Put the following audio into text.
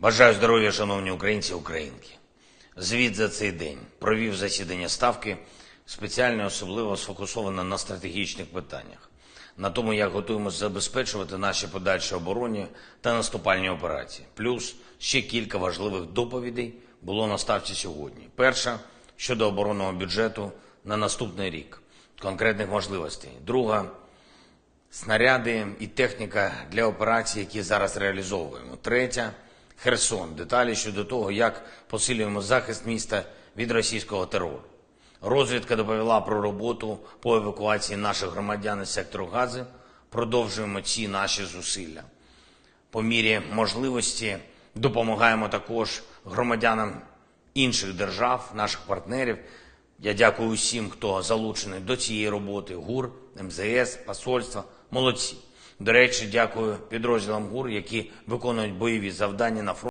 Бажаю здоров'я, шановні українці українки. Звіт за цей день провів засідання ставки спеціально особливо сфокусовано на стратегічних питаннях, на тому, як готуємося забезпечувати наші подальші оборонні та наступальні операції. Плюс ще кілька важливих доповідей було на ставці сьогодні. Перша щодо оборонного бюджету на наступний рік, конкретних можливостей. Друга снаряди і техніка для операцій, які зараз реалізовуємо. Третя Херсон. Деталі щодо того, як посилюємо захист міста від російського терору. Розвідка доповіла про роботу по евакуації наших громадян із сектору Гази. Продовжуємо ці наші зусилля. По мірі можливості допомагаємо також громадянам інших держав, наших партнерів. Я дякую усім, хто залучений до цієї роботи: ГУР, МЗС, посольства. Молодці. До речі, дякую підрозділам ГУР, які виконують бойові завдання на фронті.